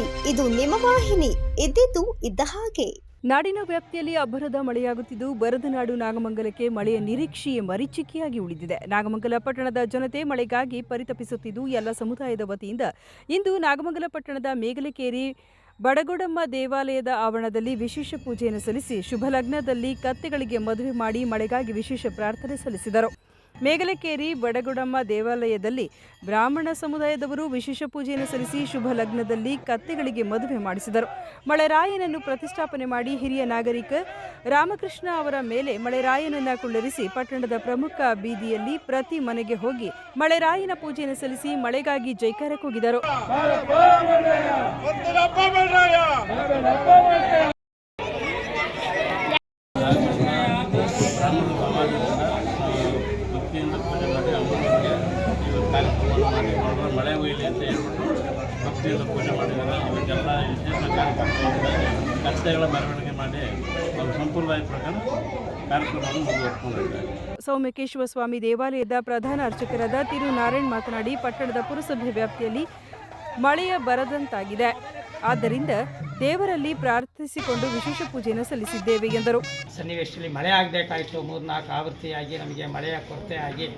ನಿಮ್ಮ ವಾಹಿನಿ. ಇದ್ದಿದ್ದು ಇದ್ದ ಹಾಗೆ. ನಾಡಿನ ವ್ಯಾಪ್ತಿಯಲ್ಲಿ ಅಬ್ಬರದ ಮಳೆಯಾಗುತ್ತಿದ್ದು, ಬರದ ನಾಡು ನಾಗಮಂಗಲಕ್ಕೆ ಮಳೆಯ ನಿರೀಕ್ಷೆಯೇ ಮರಿಚಿಕೆಯಾಗಿ ಉಳಿದಿದೆ. ನಾಗಮಂಗಲ ಪಟ್ಟಣದ ಜನತೆ ಮಳೆಗಾಗಿ ಪರಿತಪಿಸುತ್ತಿದ್ದು, ಎಲ್ಲ ಸಮುದಾಯದ ವತಿಯಿಂದ ಇಂದು ನಾಗಮಂಗಲ ಪಟ್ಟಣದ ಮೇಗಲಕೇರಿ ಬಡಗೊಡಮ್ಮ ದೇವಾಲಯದ ಆವರಣದಲ್ಲಿ ವಿಶೇಷ ಪೂಜೆಯನ್ನು ಸಲ್ಲಿಸಿ ಶುಭ ಲಗ್ನದಲ್ಲಿ ಕತ್ತೆಗಳಿಗೆ ಮದುವೆ ಮಾಡಿ ಮಳೆಗಾಗಿ ವಿಶೇಷ ಪ್ರಾರ್ಥನೆ ಸಲ್ಲಿಸಿದರು. ಮೇಗಲಕೇರಿ ಬಡಗುಡಮ್ಮ ದೇವಾಲಯದಲ್ಲಿ ಬ್ರಾಹ್ಮಣ ಸಮುದಾಯದವರು ವಿಶೇಷ ಪೂಜೆಯನ್ನು ಸಲ್ಲಿಸಿ ಶುಭ ಲಗ್ನದಲ್ಲಿ ಕತ್ತೆಗಳಿಗೆ ಮದುವೆ ಮಾಡಿಸಿದರು ಮಳೆರಾಯನನ್ನು ಪ್ರತಿಷ್ಠಾಪನೆ ಮಾಡಿ ಹಿರಿಯ ನಾಗರಿಕ ರಾಮಕೃಷ್ಣ ಅವರ ಮೇಲೆ ಮಳೆರಾಯನನ್ನ ಕುಳ್ಳರಿಸಿ ಪಟ್ಟಣದ ಪ್ರಮುಖ ಬೀದಿಯಲ್ಲಿ ಪ್ರತಿ ಮನೆಗೆ ಹೋಗಿ ಮಳೆರಾಯನ ಪೂಜೆಯನ್ನು ಸಲ್ಲಿಸಿ ಮಳೆಗಾಗಿ ಜೈಕಾರ ಕೂಗಿದರು ಒಂದಿನಪ್ಪ ಬೇಡ್ರಾಯ ಭಕ್ತಿಯಿಂದ ಪೂಜೆ ಮಾಡಿ ಅಮ್ಮನಿಗೆ ಈ ಒಂದು ಕಾರ್ಯಕ್ರಮವನ್ನು ಮಾಡಿ ಹುಯ್ಲಿ ಅಂತ ಹೇಳ್ಬಿಟ್ಟು ಭಕ್ತಿಯಿಂದ ಪೂಜೆ ಮಾಡಿದ್ದಾರೆ ಅವರಿಗೆಲ್ಲ ವಿಶೇಷ ಕಾರ್ಯಕ್ರಮಗಳಿಂದ ಕಷ್ಟಗಳ ಮೆರವಣಿಗೆ ಮಾಡಿ ಒಂದು ಸಂಪ್ರದಾಯ ಪ್ರಕಾರ ಕಾರ್ಯಕ್ರಮವನ್ನು ಮುಂದುವರ್ಸ್ಕೊಂಡಿದ್ದಾರೆ ಸೌಮ್ಯಕೇಶ್ವರ ಸ್ವಾಮಿ ದೇವಾಲಯದ ಪ್ರಧಾನ ಅರ್ಚಕರಾದ ತಿರು ನಾರಾಯಣ್ ಮಾತನಾಡಿ, ಪಟ್ಟಣದ ಪುರಸಭೆ ವ್ಯಾಪ್ತಿಯಲ್ಲಿ ಮಳೆಯ ಬರದಂತಾಗಿದೆ. ಆದ್ದರಿಂದ ದೇವರಲ್ಲಿ ಪ್ರಾರ್ಥಿಸಿಕೊಂಡು ವಿಶೇಷ ಪೂಜೆಯನ್ನು ಸಲ್ಲಿಸಿದ್ದೇವೆ ಎಂದರು. ಸನ್ನಿವೇಶದಲ್ಲಿ ಮಳೆ ಆಗಬೇಕಾಯಿತು ಮೂರ್ನಾಲ್ಕು ಆವೃತ್ತಿಯಾಗಿ ನಮಗೆ ಮಳೆಯ ಕೊರತೆ ಆಗಿ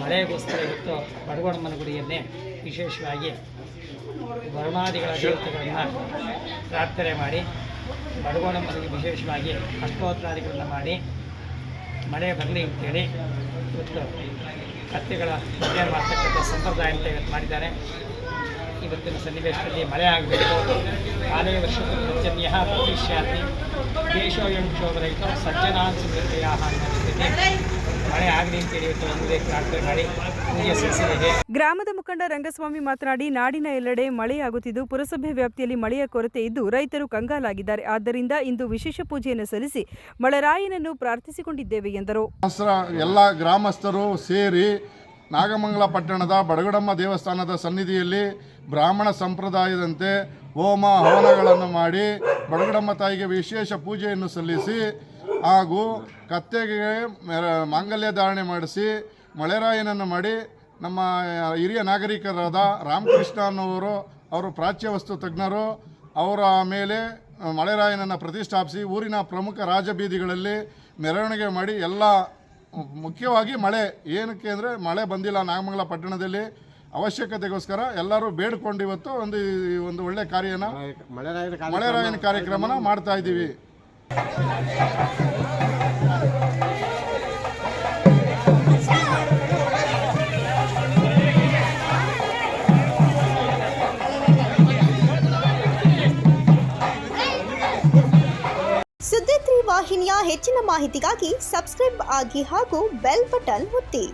ಮಳೆಗೋಸ್ಕರ ಇವತ್ತು ಬಡಗೋಣಮ್ಮನ ಗುಡಿಯನ್ನೇ ವಿಶೇಷವಾಗಿ ವರ್ಣಾದಿಗಳ ದೇವತೆಗಳನ್ನು ಪ್ರಾರ್ಥನೆ ಮಾಡಿ ಬಡಗೋಣಮ್ಮನಿಗೆ ವಿಶೇಷವಾಗಿ ಅಷ್ಟೋತ್ತರಾದಿಗಳನ್ನು ಮಾಡಿ, ಮಳೆ ಬರಲಿ ಅಂತೇಳಿ ಇವತ್ತು ಕತ್ತೆಗಳ ಪೂಜೆ ಮಾಡ್ತಕ್ಕಂಥ ಸಂಪ್ರದಾಯ ಅಂತ ಇವತ್ತು ಮಾಡಿದ್ದಾರೆ. ಇವತ್ತಿನ ಸನ್ನಿವೇಶದಲ್ಲಿ ಮಳೆ ಆಗಬೇಕು. ಕಾಲೇ ವರ್ಷ ಪರ್ಜನ್ಯ ಪ್ರತಿಷ್ಯಾತಿ ಸಜ್ಜನಾನ್ ಸುಮೃತಯ ಅನ್ನೋ ಜೊತೆಗೆ ಮಳೆ ಆಗಲಿ ಅಂತೇಳಿ ಇವತ್ತು ಒಂದೇ ಪ್ರಾರ್ಥನೆ ಮಾಡಿ ಪೂಜೆ ಗ್ರಾಮದ ಮುಖಂಡ ರಂಗಸ್ವಾಮಿ ಮಾತನಾಡಿ ನಾಡಿನ ಎಲ್ಲೆಡೆ ಮಳೆಯಾಗುತ್ತಿದ್ದು ಪುರಸಭೆ ವ್ಯಾಪ್ತಿಯಲ್ಲಿ ಮಳೆಯ ಕೊರತೆ ಇದ್ದು ರೈತರು ಕಂಗಾಲಾಗಿದ್ದಾರೆ. ಆದ್ದರಿಂದ ಇಂದು ವಿಶೇಷ ಪೂಜೆಯನ್ನು ಸಲ್ಲಿಸಿ ಮಳೆರಾಯನನ್ನು ಪ್ರಾರ್ಥಿಸಿಕೊಂಡಿದ್ದೇವೆ ಎಂದರು. ಎಲ್ಲ ಗ್ರಾಮಸ್ಥರು ಸೇರಿ ನಾಗಮಂಗಲ ಪಟ್ಟಣದ ಬಡಗಡಮ್ಮ ದೇವಸ್ಥಾನದ ಸನ್ನಿಧಿಯಲ್ಲಿ ಬ್ರಾಹ್ಮಣ ಸಂಪ್ರದಾಯದಂತೆ ಹೋಮ ಹವನಗಳನ್ನು ಮಾಡಿ ಬಡಗಡಮ್ಮ ತಾಯಿಗೆ ವಿಶೇಷ ಪೂಜೆಯನ್ನು ಸಲ್ಲಿಸಿ ಹಾಗೂ ಕತ್ತೆಗೆ ಮಾಂಗಲ್ಯ ಧಾರಣೆ ಮಾಡಿಸಿ ಮಳೆರಾಯನನ್ನು ಮಾಡಿ ನಮ್ಮ ಹಿರಿಯ ನಾಗರಿಕರಾದ ರಾಮಕೃಷ್ಣ ಅನ್ನೋರು ಅವರು ಪ್ರಾಚ್ಯ ವಸ್ತು ತಜ್ಞರು, ಅವರ ಮೇಲೆ ಮಳೆರಾಯನನ್ನು ಪ್ರತಿಷ್ಠಾಪಿಸಿ ಊರಿನ ಪ್ರಮುಖ ರಾಜಬೀದಿಗಳಲ್ಲಿ ಮೆರವಣಿಗೆ ಮಾಡಿ ಎಲ್ಲ ಮುಖ್ಯವಾಗಿ ಮಳೆ ಏನಕ್ಕೆ ಅಂದರೆ ಮಳೆ ಬಂದಿಲ್ಲ ನಾಗಮಂಗಲ ಪಟ್ಟಣದಲ್ಲಿ ಅವಶ್ಯಕತೆಗೋಸ್ಕರ ಎಲ್ಲರೂ ಬೇಡ್ಕೊಂಡು ಇವತ್ತು ಒಂದು ಈ ಒಂದು ಒಳ್ಳೆ ಕಾರ್ಯನ ಮಳೆರಾಯನ ಕಾರ್ಯಕ್ರಮನ ಮಾಡ್ತಾ ಇದ್ದೀವಿ. ವಾಹಿನಿಯ ಹೆಚ್ಚಿನ ಮಾಹಿತಿಗಾಗಿ ಸಬ್ಸ್ಕ್ರೈಬ್ ಆಗಿ ಹಾಗೂ ಬೆಲ್ ಬಟನ್ ಒತ್ತಿ